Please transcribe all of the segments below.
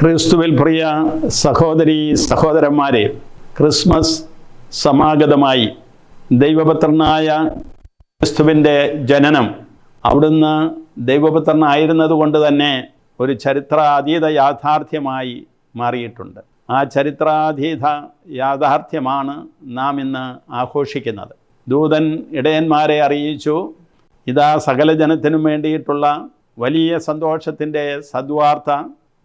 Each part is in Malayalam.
ക്രിസ്തുവിൽ പ്രിയ സഹോദരി സഹോദരന്മാരെ ക്രിസ്മസ് സമാഗതമായി ദൈവപുത്രനായ ക്രിസ്തുവിന്റെ ജനനം അവിടുന്ന് ദൈവപുത്രനായിരുന്നത് കൊണ്ട് തന്നെ ഒരു ചരിത്രാതീത യാഥാർത്ഥ്യമായി മാറിയിട്ടുണ്ട്. ആ ചരിത്രാതീത യാഥാർത്ഥ്യമാണ് നാം ഇന്ന് ആഘോഷിക്കുന്നത്. ദൂതൻ ഇടയന്മാരെ അറിയിച്ചു ഇതാ സകല ജനത്തിനും വേണ്ടിയിട്ടുള്ള വലിയ സന്തോഷത്തിന്റെ സദ്വാർത്ത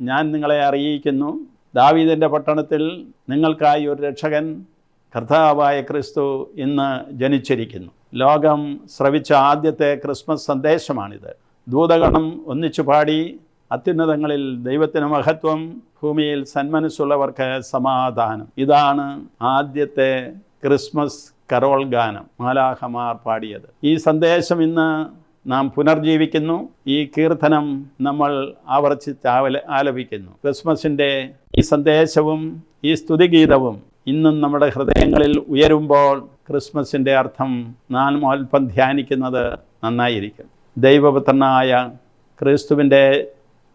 ഞാൻ നിങ്ങളെ അറിയിക്കുന്നു. ദാവീദിന്റെ പട്ടണത്തിൽ നിങ്ങൾക്കായി ഒരു രക്ഷകൻ കർത്താവായ ക്രിസ്തു ഇന്ന് ജനിച്ചിരിക്കുന്നു. ലോകം ശ്രവിച്ച ആദ്യത്തെ ക്രിസ്മസ് സന്ദേശമാണിത്. ദൂതഗണം ഒന്നിച്ചു പാടി അത്യുന്നതങ്ങളിൽ ദൈവത്തിന് മഹത്വം ഭൂമിയിൽ സന്മനസ്സുള്ളവർക്ക് സമാധാനം. ഇതാണ് ആദ്യത്തെ ക്രിസ്മസ് കരോൾ ഗാനം മാലാഹമാർ പാടിയത്. ഈ സന്ദേശം ഇന്ന് നാം പുനർജീവിക്കുന്നു. ഈ കീർത്തനം നമ്മൾ ആവർത്തിച്ച് ആവല ആലപിക്കുന്നു. ക്രിസ്മസിന്റെ ഈ സന്ദേശവും ഈ സ്തുതിഗീതവും ഇന്നും നമ്മുടെ ഹൃദയങ്ങളിൽ ഉയരുമ്പോൾ ക്രിസ്മസിന്റെ അർത്ഥം നാം അല്പം ധ്യാനിക്കുന്നത് നന്നായിരിക്കും. ദൈവപുത്രനായ ക്രിസ്തുവിന്റെ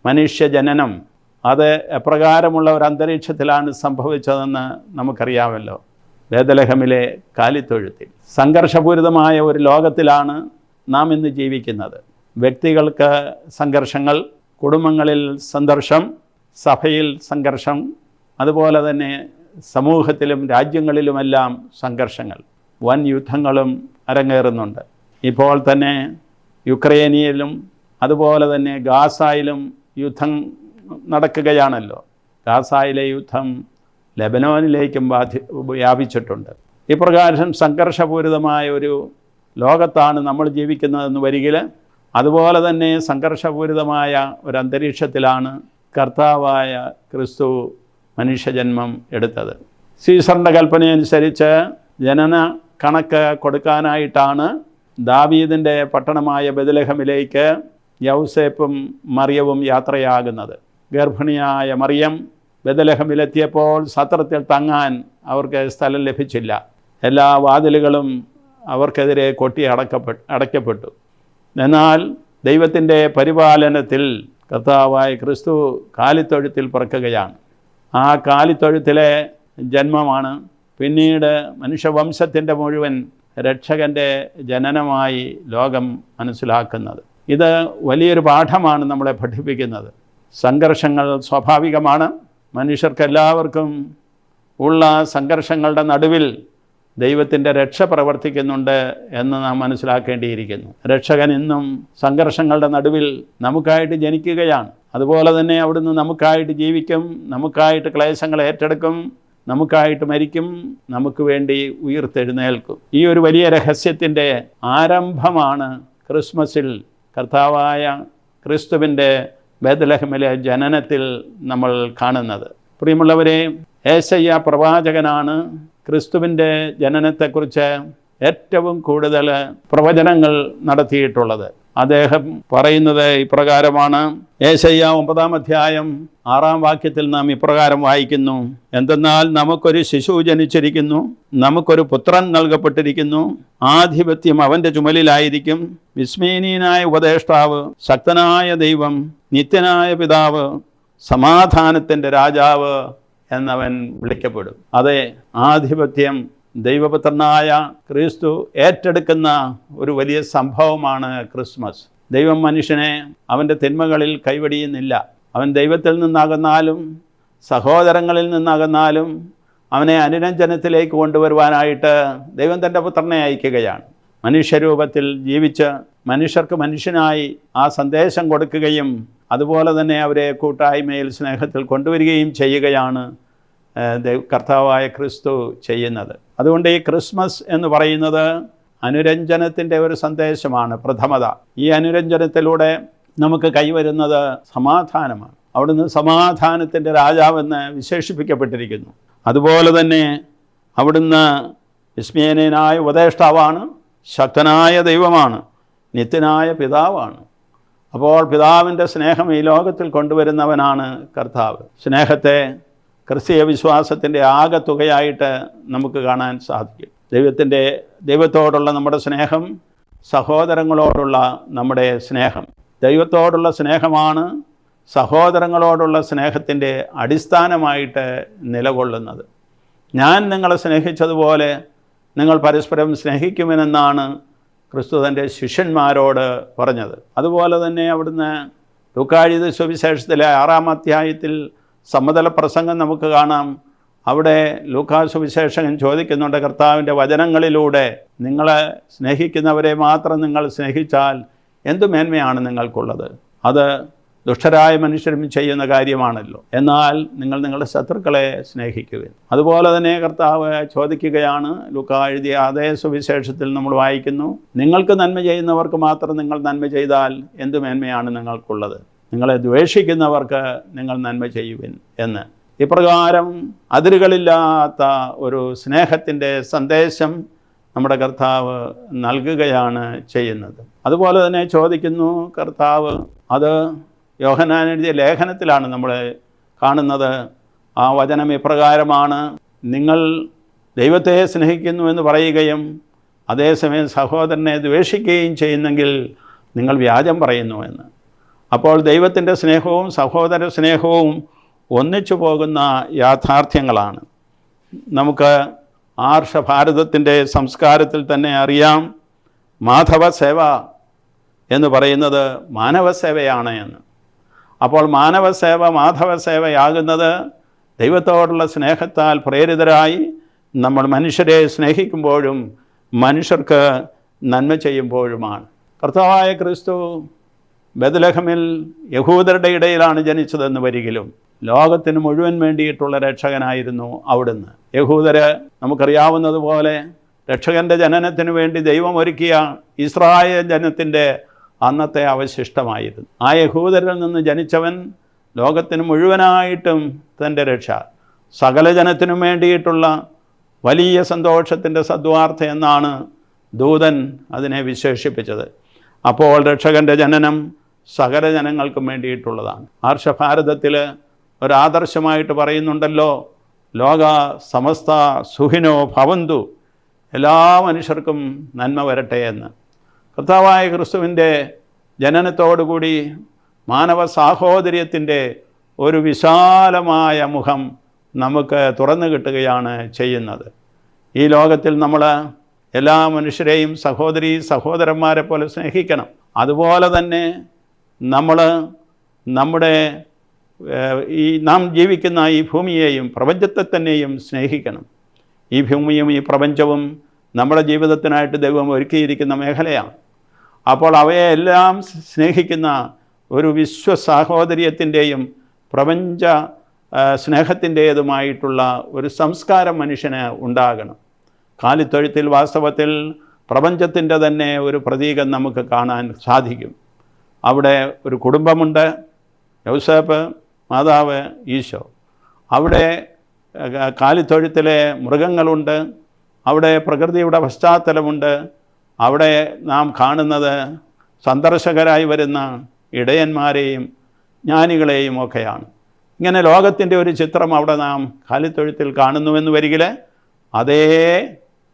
മനുഷ്യജനനം അത് എപ്രകാരമുള്ള ഒരു അന്തരീക്ഷത്തിലാണ് സംഭവിച്ചതെന്ന് നമുക്കറിയാമല്ലോ. വേദലഹമിലെ കാലിത്തൊഴുത്തിൽ. സംഘർഷപൂരിതമായ ഒരു ലോകത്തിലാണ് നാം ഇന്ന് ജീവിക്കുന്നത്. വ്യക്തികൾക്ക് സംഘർഷങ്ങൾ കുടുംബങ്ങളിൽ സംഘർഷം സഭയിൽ സംഘർഷം അതുപോലെ തന്നെ സമൂഹത്തിലും രാജ്യങ്ങളിലുമെല്ലാം സംഘർഷങ്ങൾ വൻ യുദ്ധങ്ങളും അരങ്ങേറുന്നുണ്ട്. ഇപ്പോൾ തന്നെ യുക്രൈനിയിലും അതുപോലെ തന്നെ ഗാസായിലും യുദ്ധം നടക്കുകയാണല്ലോ. ഗാസായിലെ യുദ്ധം ലെബനോനിലേക്കും ബാധി വ്യാപിച്ചിട്ടുണ്ട്. ഇപ്രകാരം സംഘർഷപൂരിതമായ ഒരു ലോകത്താണ് നമ്മൾ ജീവിക്കുന്നതെന്ന് വരികിൽ അതുപോലെ തന്നെ സംഘർഷപൂരിതമായ ഒരു അന്തരീക്ഷത്തിലാണ് കർത്താവായ ക്രിസ്തു മനുഷ്യജന്മം എടുത്തത്. സീസറിന്റെ കൽപ്പനയനുസരിച്ച് ജനന കണക്ക് കൊടുക്കാനായിട്ടാണ് ദാവീദിന്റെ പട്ടണമായ ബദലഹമിലേക്ക് യൗസേപ്പും മറിയവും യാത്രയാകുന്നത്. ഗർഭിണിയായ മറിയം ബദലഹമിലെത്തിയപ്പോൾ സത്രത്തിൽ തങ്ങാൻ അവർക്ക് സ്ഥലം ലഭിച്ചില്ല. എല്ലാ വാതിലുകളും അവർക്കെതിരെ കൊട്ടി അടക്കപ്പെട്ട് അടയ്ക്കപ്പെട്ടു. എന്നാൽ ദൈവത്തിന്റെ പരിപാലനത്തിൽ കർത്താവായ ക്രിസ്തു കാലിത്തൊഴുത്തിൽ പിറക്കുകയാണ്. ആ കാലിത്തൊഴുത്തിലെ ജന്മമാണ്. പിന്നീട് മനുഷ്യവംശത്തിന്റെ മുഴുവൻ രക്ഷകന്റെ ജനനമായി ലോകം മനസ്സിലാക്കുന്നത്. ഇത് വലിയൊരു പാഠമാണ് നമ്മളെ പഠിപ്പിക്കുന്നത്. സംഘർഷങ്ങൾ സ്വാഭാവികമാണ്. മനുഷ്യർക്കെല്ലാവർക്കും ഉള്ള സംഘർഷങ്ങളുടെ നടുവിൽ ദൈവത്തിന്റെ രക്ഷ പ്രവർത്തിക്കുന്നുണ്ട് എന്ന് നാം മനസ്സിലാക്കേണ്ടിയിരിക്കുന്നു. രക്ഷകൻ ഇന്നും സംഘർഷങ്ങളുടെ നടുവിൽ നമുക്കായിട്ട് ജനിക്കുകയാണ്. അതുപോലെ തന്നെ അവിടുന്ന് നമുക്കായിട്ട് ജീവിക്കും നമുക്കായിട്ട് ക്ലേശങ്ങൾ ഏറ്റെടുക്കും നമുക്കായിട്ട് മരിക്കും നമുക്ക് വേണ്ടി ഉയർത്തെഴുന്നേൽക്കും. ഈ ഒരു വലിയ രഹസ്യത്തിന്റെ ആരംഭമാണ് ക്രിസ്മസിൽ കർത്താവായ ക്രിസ്തുവിന്റെ ബേദലഹമിലെ ജനനത്തിൽ നമ്മൾ കാണുന്നത്. പ്രിയമുള്ളവരെ ഏശയ്യ പ്രവാചകനാണ് ക്രിസ്തുവിന്റെ ജനനത്തെക്കുറിച്ച് ഏറ്റവും കൂടുതൽ പ്രവചനങ്ങൾ നടത്തിയിട്ടുള്ളത്. അദ്ദേഹം പറയുന്നത് ഇപ്രകാരമാണ്. ഏശയ്യ ഒമ്പതാം അധ്യായം ആറാം വാക്യത്തിൽ നാം ഇപ്രകാരം വായിക്കുന്നു. എന്തെന്നാൽ നമുക്കൊരു ശിശു ജനിച്ചിരിക്കുന്നു നമുക്കൊരു പുത്രൻ നൽകപ്പെട്ടിരിക്കുന്നു ആധിപത്യം അവന്റെ ചുമലിലായിരിക്കും. വിസ്മീനീയനായ ഉപദേഷ്ടാവ് ശക്തനായ ദൈവം നിത്യനായ പിതാവ് സമാധാനത്തിന്റെ രാജാവ് എന്നവൻ വിളിക്കപ്പെടും. അതെ ആധിപത്യം ദൈവപുത്രനായ ക്രിസ്തു ഏറ്റെടുക്കുന്ന ഒരു വലിയ സംഭവമാണ് ക്രിസ്മസ്. ദൈവം മനുഷ്യനെ അവന്റെ തിന്മകളിൽ കൈവടിയുന്നില്ല. അവൻ ദൈവത്തിൽ നിന്നകന്നാലും സഹോദരങ്ങളിൽ നിന്നകന്നാലും അവനെ അനുരഞ്ജനത്തിലേക്ക് കൊണ്ടുവരുവാനായിട്ട് ദൈവം തന്റെ പുത്രനെ അയക്കുകയാണ്. മനുഷ്യരൂപത്തിൽ ജീവിച്ച് മനുഷ്യർക്ക് മനുഷ്യനായി ആ സന്ദേശം കൊടുക്കുകയും അതുപോലെ തന്നെ അവരെ കൂട്ടായ്മയിൽ സ്നേഹത്തിൽ കൊണ്ടുവരികയും ചെയ്യുകയാണ് കർത്താവായ ക്രിസ്തു ചെയ്യുന്നത്. അതുകൊണ്ട് ഈ ക്രിസ്മസ് എന്ന് പറയുന്നത് അനുരഞ്ജനത്തിന്റെ ഒരു സന്ദേശമാണ് പ്രഥമത. ഈ അനുരഞ്ജനത്തിലൂടെ നമുക്ക് കൈവരുന്നത് സമാധാനമാണ്. അവിടുന്ന് സമാധാനത്തിന്റെ രാജാവെന്ന് വിശേഷിപ്പിക്കപ്പെട്ടിരിക്കുന്നു. അതുപോലെ തന്നെ അവിടുന്ന് വിസ്മയനായ ഉപദേഷ്ടാവാണ് ശക്തനായ ദൈവമാണ്. നിത്യനായ പിതാവാണ്. അപ്പോൾ പിതാവിന്റെ സ്നേഹം ഈ ലോകത്തിൽ കൊണ്ടുവരുന്നവനാണ് കർത്താവ്. സ്നേഹത്തെ ക്രിസ്തീയ വിശ്വാസത്തിന്റെ ആകെത്തുകയായിട്ട് നമുക്ക് കാണാൻ സാധിക്കും. ദൈവത്തിന്റെ ദൈവത്തോടുള്ള നമ്മുടെ സ്നേഹം സഹോദരങ്ങളോടുള്ള നമ്മുടെ സ്നേഹം. ദൈവത്തോടുള്ള സ്നേഹമാണ് സഹോദരങ്ങളോടുള്ള സ്നേഹത്തിന്റെ അടിസ്ഥാനമായിട്ട് നിലകൊള്ളുന്നത്. ഞാൻ നിങ്ങളെ സ്നേഹിച്ചതുപോലെ നിങ്ങൾ പരസ്പരം സ്നേഹിക്കുമെന്നാണ് ക്രിസ്തു തന്റെ ശിഷ്യന്മാരോട് പറഞ്ഞത്. അതുപോലെ തന്നെ അവിടുന്ന് ലുക്കാഴിത സുവിശേഷത്തിലെ ആറാം അധ്യായത്തിൽ സമതല പ്രസംഗം നമുക്ക് കാണാം. അവിടെ ലൂക്കാ സുവിശേഷകൻ ചോദിക്കുന്നുണ്ട് കർത്താവിന്റെ വചനങ്ങളിലൂടെ നിങ്ങളെ സ്നേഹിക്കുന്നവരെ മാത്രം നിങ്ങൾ സ്നേഹിച്ചാൽ എന്തു മേന്മയാണ് നിങ്ങൾക്കുള്ളത്? അത് ദുഷ്ടരായ മനുഷ്യരും ചെയ്യുന്ന കാര്യമാണല്ലോ. എന്നാൽ നിങ്ങൾ നിങ്ങളുടെ ശത്രുക്കളെ സ്നേഹിക്കുക അതുപോലെ തന്നെ കർത്താവ് ചോദിക്കുകയാണ് ലുക്ക എഴുതിയ അതേ സുവിശേഷത്തിൽ നമ്മൾ വായിക്കുന്നു നിങ്ങൾക്ക് നന്മ ചെയ്യുന്നവർക്ക് മാത്രം നിങ്ങൾ നന്മ ചെയ്താൽ എന്ത് മേന്മയാണ് നിങ്ങൾക്കുള്ളത്? നിങ്ങളെ ദ്വേഷിക്കുന്നവർക്ക് നിങ്ങൾ നന്മ ചെയ്യുവിൻ എന്ന്. ഇപ്രകാരം അതിരുകളില്ലാത്ത ഒരു സ്നേഹത്തിന്റെ സന്ദേശം നമ്മുടെ കർത്താവ് നൽകുകയാണ് ചെയ്യുന്നത്. അതുപോലെ തന്നെ ചോദിക്കുന്നു കർത്താവ് അത് യോഹനാൻ എഴുതിയ ലേഖനത്തിലാണ് നമ്മൾ കാണുന്നത്. ആ വചനം ഇപ്രകാരമാണ്. നിങ്ങൾ ദൈവത്തെ സ്നേഹിക്കുന്നു എന്ന് പറയുകയും അതേസമയം സഹോദരനെ ദ്വേഷിക്കുകയും ചെയ്യുന്നെങ്കിൽ നിങ്ങൾ വ്യാജം പറയുന്നു എന്ന്. അപ്പോൾ ദൈവത്തിന്റെ സ്നേഹവും സഹോദര സ്നേഹവും ഒന്നിച്ചു പോകുന്ന യാഥാർത്ഥ്യങ്ങളാണ്. നമുക്ക് ആർഷ ഭാരതത്തിന്റെ സംസ്കാരത്തിൽ തന്നെ അറിയാം മാധവ സേവ എന്ന് പറയുന്നത് മാനവസേവയാണ് എന്ന്. അപ്പോൾ മാനവസേവ മാധവ സേവയാകുന്നത് ദൈവത്തോടുള്ള സ്നേഹത്താൽ പ്രേരിതരായി നമ്മൾ മനുഷ്യരെ സ്നേഹിക്കുമ്പോഴും മനുഷ്യർക്ക് നന്മ ചെയ്യുമ്പോഴുമാണ്. കർത്താവായ ക്രിസ്തു ബദലഹമിൽ യഹൂദരുടെ ഇടയിലാണ് ജനിച്ചതെന്ന് വരികിലും ലോകത്തിന് മുഴുവൻ വേണ്ടിയിട്ടുള്ള രക്ഷകനായിരുന്നു അവിടുന്ന്. യഹൂദര് നമുക്കറിയാവുന്നതുപോലെ രക്ഷകന്റെ ജനനത്തിന് വേണ്ടി ദൈവം ഒരുക്കിയ ഇസ്രായേൽ ജനത്തിന്റെ അന്നത്തെ അവശിഷ്ടമായിരുന്നു. ആ യഹൂദരിൽ നിന്ന് ജനിച്ചവൻ ലോകത്തിന് മുഴുവനായിട്ടും തന്റെ രക്ഷ. സകല ജനത്തിനും വേണ്ടിയിട്ടുള്ള വലിയ സന്തോഷത്തിന്റെ സദ്വാർത്ഥ എന്നാണ് ദൂതൻ അതിനെ വിശേഷിപ്പിച്ചത്. അപ്പോൾ രക്ഷകന്റെ ജനനം സകല ജനങ്ങൾക്കും വേണ്ടിയിട്ടുള്ളതാണ്. ആർഷഭാരതത്തിൽ ഒരാദർശമായിട്ട് പറയുന്നുണ്ടല്ലോ ലോക സമസ്ത സുഹിനോ ഭവന്തു. എല്ലാ മനുഷ്യർക്കും നന്മ വരട്ടെ എന്ന്. കർത്താവായ ക്രിസ്തുവിന്റെ ജനനത്തോടുകൂടി മാനവ സാഹോദര്യത്തിന്റെ ഒരു വിശാലമായ മുഖം നമുക്ക് തുറന്നു കിട്ടുകയാണ് ചെയ്യുന്നത്. ഈ ലോകത്തിൽ നമ്മൾ എല്ലാ മനുഷ്യരെയും സഹോദരി സഹോദരന്മാരെ പോലെ സ്നേഹിക്കണം. അതുപോലെ തന്നെ നമ്മൾ നമ്മുടെ ഈ നാം ജീവിക്കുന്ന ഈ ഭൂമിയെയും പ്രപഞ്ചത്തെ തന്നെയും സ്നേഹിക്കണം. ഈ ഭൂമിയും ഈ പ്രപഞ്ചവും നമ്മുടെ ജീവിതത്തിനായിട്ട് ദൈവം ഒരുക്കിയിരിക്കുന്ന മേഖലയാണ്. അപ്പോൾ അവയെല്ലാം സ്നേഹിക്കുന്ന ഒരു വിശ്വ സാഹോദര്യത്തിന്റെയും പ്രപഞ്ച സ്നേഹത്തിന്റെതുമായിട്ടുള്ള ഒരു സംസ്കാരം മനുഷ്യന് ഉണ്ടാകണം. കാലിത്തൊഴുത്തിൽ വാസ്തവത്തിൽ പ്രപഞ്ചത്തിന്റെ തന്നെ ഒരു പ്രതീകം നമുക്ക് കാണാൻ സാധിക്കും. അവിടെ ഒരു കുടുംബമുണ്ട്. യൗസേപ്പ് മാതാവ് ഈശോ. അവിടെ കാലിത്തൊഴുത്തിലെ മൃഗങ്ങളുണ്ട്. അവിടെ പ്രകൃതിയുടെ പശ്ചാത്തലമുണ്ട്. അവിടെ നാം കാണുന്നത് സന്ദർശകരായി വരുന്ന ഇടയന്മാരെയും ജ്ഞാനികളെയും ഒക്കെയാണ്. ഇങ്ങനെ ലോകത്തിന്റെ ഒരു ചിത്രം അവിടെ നാം കാലിത്തൊഴുത്തിൽ കാണുന്നുവെന്ന് വരികിൽ അതേ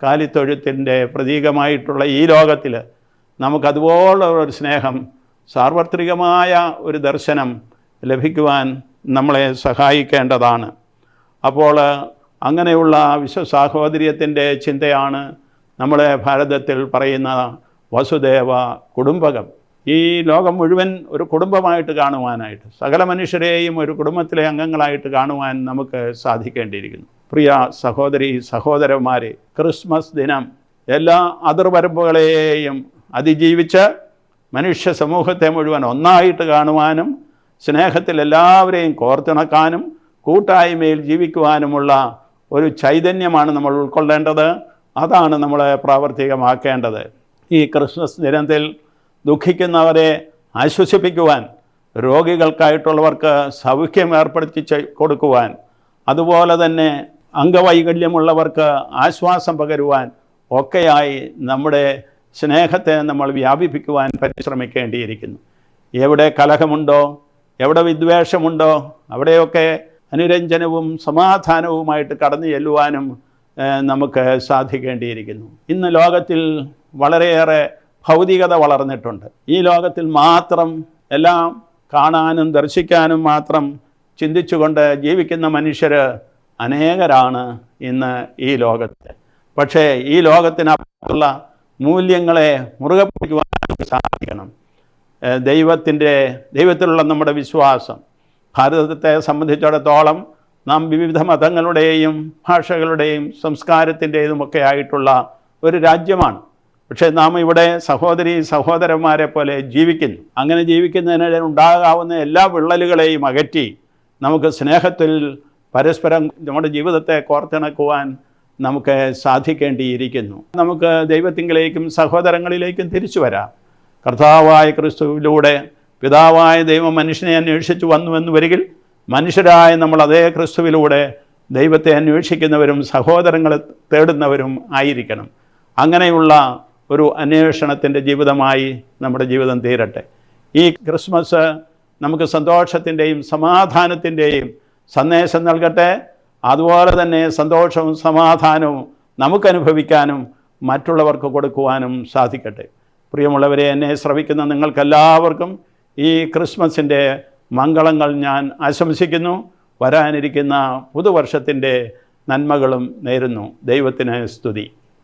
കാലിത്തൊഴുത്തിന്റെ പ്രതീകമായിട്ടുള്ള ഈ ലോകത്തിൽ നമുക്കതുപോലുള്ള ഒരു സ്നേഹം സാർവത്രികമായ ഒരു ദർശനം ലഭിക്കുവാൻ നമ്മളെ സഹായിക്കേണ്ടതാണ്. അപ്പോൾ അങ്ങനെയുള്ള വിശ്വസാഹോദര്യത്തിന്റെ ചിന്തയാണ് നമ്മളെ ഭാരതത്തിൽ പറയുന്ന വസുദേവ കുടുംബകം. ഈ ലോകം മുഴുവൻ ഒരു കുടുംബമായിട്ട് കാണുവാനായിട്ട് സകല മനുഷ്യരെയും ഒരു കുടുംബത്തിലെ അംഗങ്ങളായിട്ട് കാണുവാൻ നമുക്ക് സാധിക്കേണ്ടിയിരിക്കുന്നു. പ്രിയ സഹോദരി സഹോദരന്മാരെ ക്രിസ്മസ് ദിനം എല്ലാ അതിർവരമ്പുകളെയും അതിജീവിച്ച് മനുഷ്യ സമൂഹത്തെ മുഴുവൻ ഒന്നായിട്ട് കാണുവാനും സ്നേഹത്തിൽ എല്ലാവരെയും കോർത്തിണക്കാനും കൂട്ടായ്മയിൽ ജീവിക്കുവാനുമുള്ള ഒരു ചൈതന്യമാണ് നമ്മൾ ഉൾക്കൊള്ളേണ്ടത്. അതാണ് നമ്മൾ പ്രാവർത്തികമാക്കേണ്ടത്. ഈ ക്രിസ്മസ് ദിനത്തിൽ ദുഃഖിക്കുന്നവരെ ആശ്വസിപ്പിക്കുവാൻ രോഗികൾക്കായിട്ടുള്ളവർക്ക് സൗഖ്യം ഏർപ്പെടുത്തി കൊടുക്കുവാൻ അതുപോലെ തന്നെ അംഗവൈകല്യമുള്ളവർക്ക് ആശ്വാസം പകരുവാൻ ഒക്കെയായി നമ്മുടെ സ്നേഹത്തെ നമ്മൾ വ്യാപിപ്പിക്കുവാൻ പരിശ്രമിക്കേണ്ടിയിരിക്കുന്നു. എവിടെ കലഹമുണ്ടോ എവിടെ വിദ്വേഷമുണ്ടോ അവിടെയൊക്കെ അനുരഞ്ജനവും സമാധാനവുമായിട്ട് കടന്നു ചെല്ലുവാനും നമുക്ക് സാധിക്കേണ്ടിയിരിക്കുന്നു. ഇന്ന് ലോകത്തിൽ വളരെയേറെ ഭൗതികത വളർന്നിട്ടുണ്ട്. ഈ ലോകത്തിൽ മാത്രം എല്ലാം കാണാനും ദർശിക്കാനും മാത്രം ചിന്തിച്ചുകൊണ്ട് ജീവിക്കുന്ന മനുഷ്യർ അനേകരാണ് ഇന്ന് ഈ ലോകത്ത്. പക്ഷേ ഈ ലോകത്തിനപ്പുറത്തുള്ള മൂല്യങ്ങളെ മുറുകെ പിടിക്കുവാൻ സാധിക്കണം. ദൈവത്തിന്റെ ദൈവത്തിലുള്ള നമ്മുടെ വിശ്വാസം. ഭാരതത്തെ സംബന്ധിച്ചിടത്തോളം നാം വിവിധ മതങ്ങളുടെയും ഭാഷകളുടെയും സംസ്കാരത്തിന്റെതും ഒക്കെ ആയിട്ടുള്ള ഒരു രാജ്യമാണ്. പക്ഷേ നാം ഇവിടെ സഹോദരി സഹോദരന്മാരെ പോലെ ജീവിക്കുന്നു. അങ്ങനെ ജീവിക്കുന്നതിനിടെ ഉണ്ടാകാവുന്ന എല്ലാ വിള്ളലുകളെയും അകറ്റി നമുക്ക് സ്നേഹത്തിൽ പരസ്പരം നമ്മുടെ ജീവിതത്തെ കോർത്തിണക്കുവാൻ നമുക്ക് സാധിക്കേണ്ടിയിരിക്കുന്നു. നമുക്ക് ദൈവത്തിങ്കിലേക്കും സഹോദരങ്ങളിലേക്കും തിരിച്ചു വരാം. കർത്താവായ ക്രിസ്തുവിലൂടെ പിതാവായ ദൈവം മനുഷ്യനെ അന്വേഷിച്ചു വന്നുവെന്ന് വരികിൽ മനുഷ്യരായ നമ്മൾ അതേ ക്രിസ്തുവിലൂടെ ദൈവത്തെ അന്വേഷിക്കുന്നവരും സഹോദരങ്ങളെ തേടുന്നവരും ആയിരിക്കണം. അങ്ങനെയുള്ള ഒരു അന്വേഷണത്തിന്റെ ജീവിതമായി നമ്മുടെ ജീവിതം തീരട്ടെ. ഈ ക്രിസ്മസ് നമുക്ക് സന്തോഷത്തിന്റെയും സമാധാനത്തിന്റെയും സന്ദേശം നൽകട്ടെ. അതുപോലെ തന്നെ സന്തോഷവും സമാധാനവും നമുക്കനുഭവിക്കാനും മറ്റുള്ളവർക്ക് കൊടുക്കുവാനും സാധിക്കട്ടെ. പ്രിയമുള്ളവരെ എന്നെ ശ്രവിക്കുന്ന നിങ്ങൾക്കെല്ലാവർക്കും ഈ ക്രിസ്മസിന്റെ മംഗളങ്ങൾ ഞാൻ ആശംസിക്കുന്നു. വരാനിരിക്കുന്ന പുതുവർഷത്തിന്റെ നന്മകളും നേരുന്നു. ദൈവത്തിന് സ്തുതി.